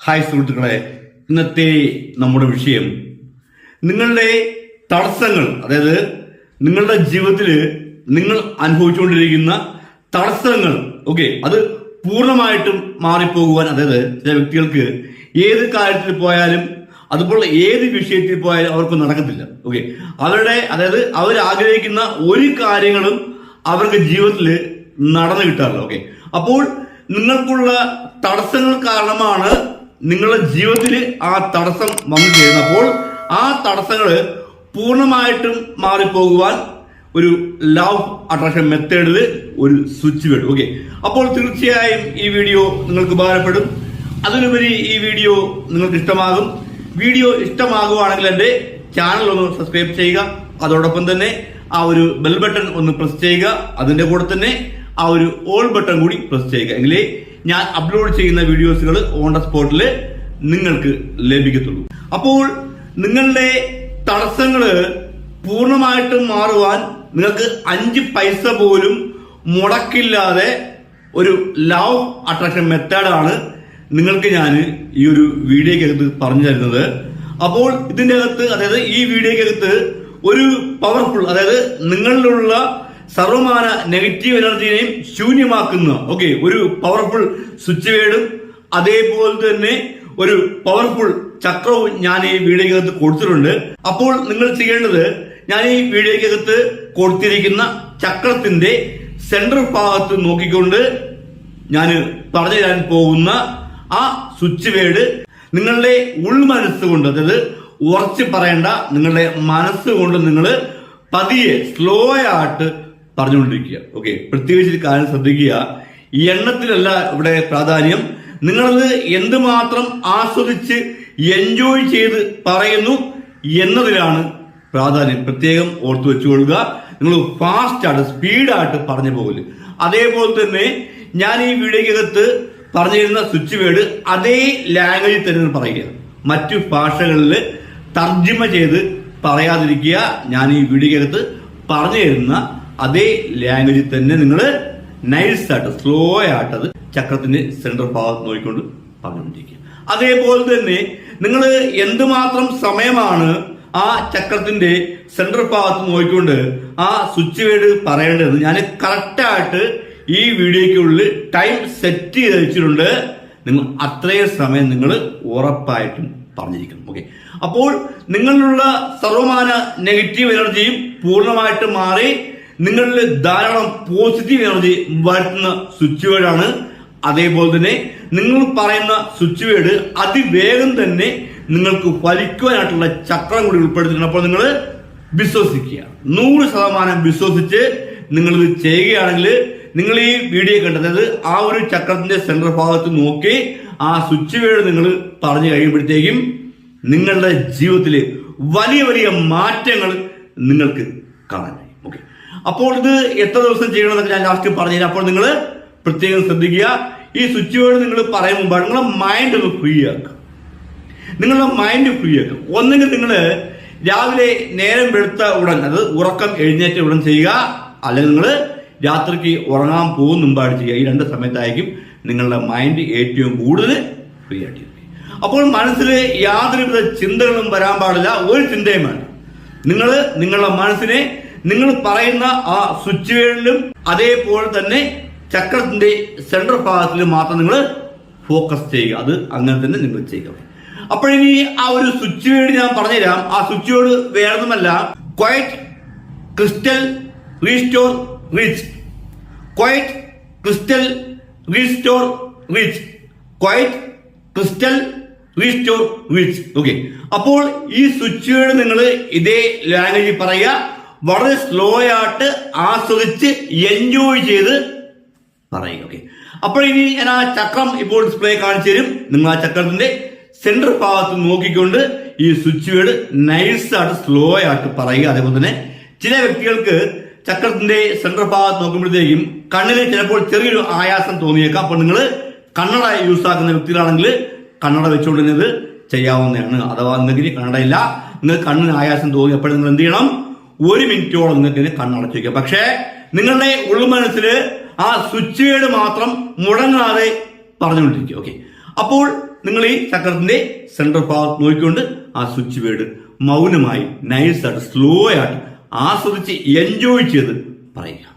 Hi സുഹൃത്തുക്കളെ ഇന്നത്തെ നമ്മുടെ വിഷയം. നിങ്ങളുടെ തടസ്സങ്ങൾ അതായത് നിങ്ങളുടെ ജീവിതത്തിൽ നിങ്ങൾ അനുഭവിച്ചുകൊണ്ടിരിക്കുന്ന തടസ്സങ്ങൾ ഓക്കെ അത് പൂർണമായിട്ടും മാറിപ്പോകുവാൻ അതായത് ചില വ്യക്തികൾക്ക് ഏത് കാര്യത്തിൽ പോയാലും അതുപോലെ ഏത് വിഷയത്തിൽ പോയാലും അവർക്ക് നടക്കത്തില്ല ഓക്കെ അവരുടെ അതായത് അവർ ആഗ്രഹിക്കുന്ന ഒരു കാര്യങ്ങളും അവർക്ക് ജീവിതത്തിൽ നടന്നു കിട്ടാറില്ല ഓക്കെ അപ്പോൾ നിങ്ങൾക്കുള്ള തടസ്സങ്ങൾ കാരണമാണ് നിങ്ങളുടെ ജീവിതത്തിൽ ആ തടസ്സം വന്നു ചേരുന്നപ്പോൾ ആ തടസ്സങ്ങൾ പൂർണമായിട്ടും മാറിപ്പോകുവാൻ ഒരു ലവ് അട്രാക്ഷൻ മെത്തേഡിൽ ഒരു സ്വിച്ച് വേണം ഓക്കെ അപ്പോൾ തീർച്ചയായും ഈ വീഡിയോ നിങ്ങൾക്ക് ഉപകാരപ്പെടും. അതിനുപരി ഈ വീഡിയോ നിങ്ങൾക്ക് ഇഷ്ടമാകും. വീഡിയോ ഇഷ്ടമാകുവാണെങ്കിൽ എന്റെ ചാനൽ ഒന്ന് സബ്സ്ക്രൈബ് ചെയ്യുക. അതോടൊപ്പം തന്നെ ആ ഒരു ബെൽ ബട്ടൺ ഒന്ന് പ്രസ് ചെയ്യുക. അതിന്റെ കൂടെ തന്നെ ആ ഒരു ഓൾ ബട്ടൺ കൂടി പ്രസ് ചെയ്യുക. എങ്കിലേ ഞാൻ അപ്ലോഡ് ചെയ്യുന്ന വീഡിയോസുകൾ ഓൺ ദ സ്പോട്ടിൽ നിങ്ങൾക്ക് ലഭിക്കത്തുള്ളൂ. അപ്പോൾ നിങ്ങളുടെ തടസ്സങ്ങൾ പൂർണമായിട്ടും മാറുവാൻ നിങ്ങൾക്ക് അഞ്ച് പൈസ പോലും മുടക്കില്ലാതെ ഒരു ലവ് അട്രാക്ഷൻ മെത്തേഡാണ് നിങ്ങൾക്ക് ഞാൻ ഈ ഒരു വീഡിയോക്കകത്ത് പറഞ്ഞു തരുന്നത്. അപ്പോൾ ഇതിന്റെ അകത്ത് അതായത് ഈ വീഡിയോക്കകത്ത് ഒരു പവർഫുൾ അതായത് നിങ്ങളിലുള്ള സർവമാന നെഗറ്റീവ് എനർജിനെയും ശൂന്യമാക്കുന്ന ഓക്കെ ഒരു പവർഫുൾ സ്വിച്ച് വേർഡും അതേപോലെ തന്നെ ഒരു പവർഫുൾ ചക്രവും ഞാൻ ഈ വീഡിയോക്കകത്ത് കൊടുത്തിട്ടുണ്ട്. അപ്പോൾ നിങ്ങൾ ചെയ്യേണ്ടത് ഞാൻ ഈ വീഡിയോക്കകത്ത് കൊടുത്തിരിക്കുന്ന ചക്രത്തിന്റെ സെൻട്രൽ ഭാഗത്ത് നോക്കിക്കൊണ്ട് ഞാൻ പറഞ്ഞു തരാൻ പോകുന്ന ആ സ്വിച്ച് വേർഡ് നിങ്ങളുടെ ഉൾമനസ്സുകൊണ്ട് അതായത് ഉറച്ച് പറയേണ്ട നിങ്ങളുടെ മനസ്സുകൊണ്ട് നിങ്ങൾ പതിയെ സ്ലോ ആയിട്ട് പറഞ്ഞുകൊണ്ടിരിക്കുക. ഓക്കെ പ്രത്യേകിച്ച് ഒരു കാര്യം ശ്രദ്ധിക്കുക. ഈ എണ്ണത്തിലല്ല ഇവിടെ പ്രാധാന്യം. നിങ്ങളത് എന്തുമാത്രം ആസ്വദിച്ച് എൻജോയ് ചെയ്ത് പറയുന്നു എന്നതിലാണ് പ്രാധാന്യം. പ്രത്യേകം ഓർത്തു വെച്ചുകൊള്ളുക. നിങ്ങൾ ഫാസ്റ്റ് ആയിട്ട് സ്പീഡായിട്ട് പറഞ്ഞു പോകൽ. അതേപോലെ തന്നെ ഞാൻ ഈ വീഡിയോക്കകത്ത് പറഞ്ഞിരുന്ന സ്വിച്ച് വേർഡ് അതേ ലാംഗ്വേജിൽ തന്നെ പറയുക. മറ്റു ഭാഷകളിൽ തർജിമ ചെയ്ത് പറയാതിരിക്കുക. ഞാൻ ഈ വീഡിയോക്കകത്ത് പറഞ്ഞു തരുന്ന അതേ ലാംഗ്വേജിൽ തന്നെ നിങ്ങൾ നൈസ് ആയിട്ട് സ്ലോ ആയിട്ട് അത് ചക്രത്തിന്റെ സെൻട്രൽ ഭാഗത്ത് നോക്കിക്കൊണ്ട് പറഞ്ഞുകൊണ്ടിരിക്കുക. അതേപോലെ തന്നെ നിങ്ങൾ എന്തുമാത്രം സമയമാണ് ആ ചക്രത്തിന്റെ സെൻട്രൽ ഭാഗത്ത് നോക്കിക്കൊണ്ട് ആ സ്വിച്ച് വേർഡ് പറയേണ്ടത്? ഞാൻ കറക്റ്റായിട്ട് ഈ വീഡിയോയ്ക്കുള്ളിൽ ടൈം സെറ്റ് ചെയ്ത് വെച്ചിട്ടുണ്ട്. നിങ്ങൾ അത്രയും സമയം നിങ്ങൾ ഉറപ്പായിട്ടും പറഞ്ഞിരിക്കണം. ഓക്കെ അപ്പോൾ നിങ്ങളിലുള്ള സർവമാന നെഗറ്റീവ് എനർജിയും പൂർണമായിട്ട് മാറി നിങ്ങളിൽ ധാരാളം പോസിറ്റീവ് എനർജി വരുത്തുന്ന സ്വിച്ച് വേർഡാണ് അതേപോലെ തന്നെ നിങ്ങൾ പറയുന്ന സ്വിച്ച് വേർഡ് അതിവേഗം തന്നെ നിങ്ങൾക്ക് ഫലിക്കുവാനായിട്ടുള്ള ചക്രം കൂടി ഉൾപ്പെടുത്തിയിട്ടുണ്ട്. അപ്പോൾ നിങ്ങൾ വിശ്വസിക്കുക. നൂറ് ശതമാനം വിശ്വസിച്ച് നിങ്ങൾ ഇത് ചെയ്യുകയാണെങ്കിൽ നിങ്ങൾ ഈ വീഡിയോ കണ്ടത് ആ ഒരു ചക്രത്തിന്റെ സെൻട്രൽ ഭാഗത്ത് നോക്കി ആ സ്വിച്ച് വേർഡ് നിങ്ങൾ പറഞ്ഞു കഴിയുമ്പോഴത്തേക്കും നിങ്ങളുടെ ജീവിതത്തിൽ വലിയ വലിയ മാറ്റങ്ങൾ നിങ്ങൾക്ക് ഓക്കെ അപ്പോൾ ഇത് എത്ര ദിവസം ചെയ്യണമെന്നൊക്കെ ഞാൻ ലാസ്റ്റ് പറഞ്ഞുതരാം. അപ്പോൾ നിങ്ങൾ പ്രത്യേകം ശ്രദ്ധിക്കുക. ഈ സ്വിച്ച് വേർഡ് നിങ്ങൾ പറയും മുമ്പാണ്. നിങ്ങളുടെ മൈൻഡ് ഒന്ന് ഫ്രീ ആക്കുക. നിങ്ങളുടെ മൈൻഡ് ഫ്രീ ആക്കുക. ഒന്നെങ്കിൽ നിങ്ങൾ രാവിലെ നേരം വെളുത്ത ഉടൻ അത് ഉറക്കം എഴുന്നേറ്റ ഉടൻ ചെയ്യുക. അല്ലെങ്കിൽ നിങ്ങൾ രാത്രിക്ക് ഉറങ്ങാൻ പോകുന്ന മുമ്പാണ് ചെയ്യുക. ഈ രണ്ട് സമയത്തായിരിക്കും നിങ്ങളുടെ മൈൻഡ് ഏറ്റവും കൂടുതൽ ഫ്രീ ആയിട്ട് അപ്പോൾ മനസ്സിൽ യാതൊരുവിധ ചിന്തകളും വരാൻ പാടില്ല. ഒരു ചിന്തയും വേണ്ട. നിങ്ങൾ നിങ്ങളുടെ മനസ്സിനെ നിങ്ങൾ പറയുന്ന ആ വേളിലും അതേപോലെ തന്നെ ചക്രത്തിന്റെ സെൻട്രൽ ഭാഗത്തിൽ മാത്രം നിങ്ങൾ ഫോക്കസ് ചെയ്യുക. അത് അങ്ങനെ തന്നെ നിങ്ങൾ ചെയ്യുക. അപ്പോഴിനി ആ ഒരു സ്വിച്ച് വേർഡ് ഞാൻ പറഞ്ഞുതരാം. ആ സ്വിച്ച് വേർഡ് വേറൊന്നുമല്ല. Quiet crystal restore rich quiet crystal restore rich quiet crystal restore rich okay അപ്പോൾ ഈ സ്വിച്ച് വേർഡ് നിങ്ങൾ ഇതേ ലാംഗ്വേജിൽ പറയുക. വളരെ സ്ലോ ആയിട്ട് ആസ്വദിച്ച് എൻജോയ് ചെയ്ത് പറയുക ഓക്കെ അപ്പോൾ ഇനി ഞാൻ ആ ചക്രം ഇപ്പോൾ ഡിസ്പ്ലേ കാണിച്ചു തരും. നിങ്ങൾ ആ ചക്രത്തിന്റെ സെന്റർ ഭാഗത്ത് നോക്കിക്കൊണ്ട് ഈ സ്വിച്ച് വേർഡ് നൈസ് ആയിട്ട് സ്ലോ ആയിട്ട് പറയുക. അതേപോലെ തന്നെ ചില വ്യക്തികൾക്ക് ചക്രത്തിന്റെ സെന്റർ ഭാഗത്ത് നോക്കുമ്പോഴത്തേക്കും കണ്ണിൽ ചിലപ്പോൾ ചെറിയൊരു ആയാസം തോന്നിയേക്കാം. അപ്പോൾ നിങ്ങൾ കണ്ണട യൂസ് ആക്കുന്ന വ്യക്തികളാണെങ്കിൽ കണ്ണട വെച്ചുകൊണ്ട് ഇത് ചെയ്യാവുന്നതാണ്. അഥവാ നിങ്ങൾക്ക് കണ്ണടയില്ല നിങ്ങൾ കണ്ണിന് ആയാസം തോന്നി നിങ്ങൾ എന്ത് ചെയ്യണം? ഒരു മിനിറ്റോളം നിങ്ങൾക്ക് കണ്ണടച്ചു വയ്ക്കാം. പക്ഷേ നിങ്ങളുടെ ഉൾമനസ്സിൽ ആ സ്വിച്ച് വേഡ് മാത്രം മുടങ്ങാതെ പറഞ്ഞുകൊണ്ടിരിക്കുക. ഓക്കെ. അപ്പോൾ നിങ്ങൾ ഈ ചക്രത്തിന്റെ സെൻട്രൽ ഭാഗത്ത് നോക്കിക്കൊണ്ട് ആ സ്വിച്ച് വേർഡ് മൗനമായി നൈസായിട്ട് സ്ലോ ആയിട്ട് ആസ്വദിച്ച് എൻജോയ് ചെയ്ത് പറയുക.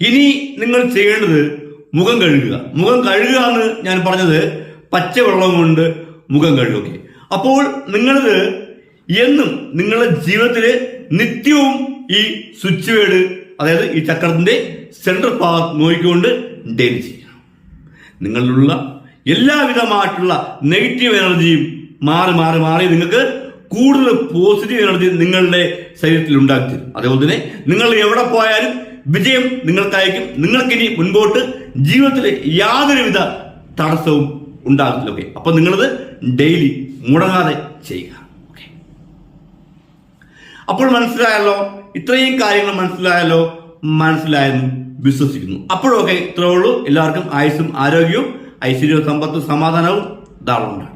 ഇനി നിങ്ങൾ ചെയ്യേണ്ടത് മുഖം കഴുകുക. മുഖം കഴുകുക എന്ന് ഞാൻ പറഞ്ഞത് പച്ചവെള്ളം കൊണ്ട് മുഖം കഴുകുക. അപ്പോൾ നിങ്ങളിത് എന്നും നിങ്ങളുടെ ജീവിതത്തിൽ നിത്യവും ഈ സ്വിച്ച് വേർഡ് അതായത് ഈ ചക്രത്തിന്റെ സെൻട്രൽ ഭാഗത്ത് നോക്കിക്കൊണ്ട് ഡെയിലി ചെയ്യണം. നിങ്ങളിലുള്ള എല്ലാവിധമായിട്ടുള്ള നെഗറ്റീവ് എനർജിയും മാറി മാറി മാറി നിങ്ങൾക്ക് കൂടുതൽ പോസിറ്റീവ് എനർജി നിങ്ങളുടെ ശരീരത്തിൽ ഉണ്ടാക്കി അതേപോലെ തന്നെ നിങ്ങൾ എവിടെ പോയാലും വിജയം നിങ്ങൾക്കായിരിക്കും. നിങ്ങൾക്കിനി മുൻപോട്ട് ജീവിതത്തിൽ യാതൊരുവിധ തടസ്സവും ഉണ്ടാകുന്നില്ല ഓക്കെ. അപ്പൊ നിങ്ങളത് ഡെയിലി മുടങ്ങാതെ ചെയ്യുക. ഓക്കെ. അപ്പോൾ മനസ്സിലായല്ലോ? ഇത്രയും കാര്യങ്ങൾ മനസ്സിലായല്ലോ? മനസ്സിലായെന്ന് വിശ്വസിക്കുന്നു. അപ്പോഴൊക്കെ ഇത്രേ ഉള്ളൂ. എല്ലാവർക്കും ആയുസ്സും ആരോഗ്യവും ഐശ്വര്യവും സമ്പത്തും സമാധാനവും ധാരാളം ഉണ്ടാകും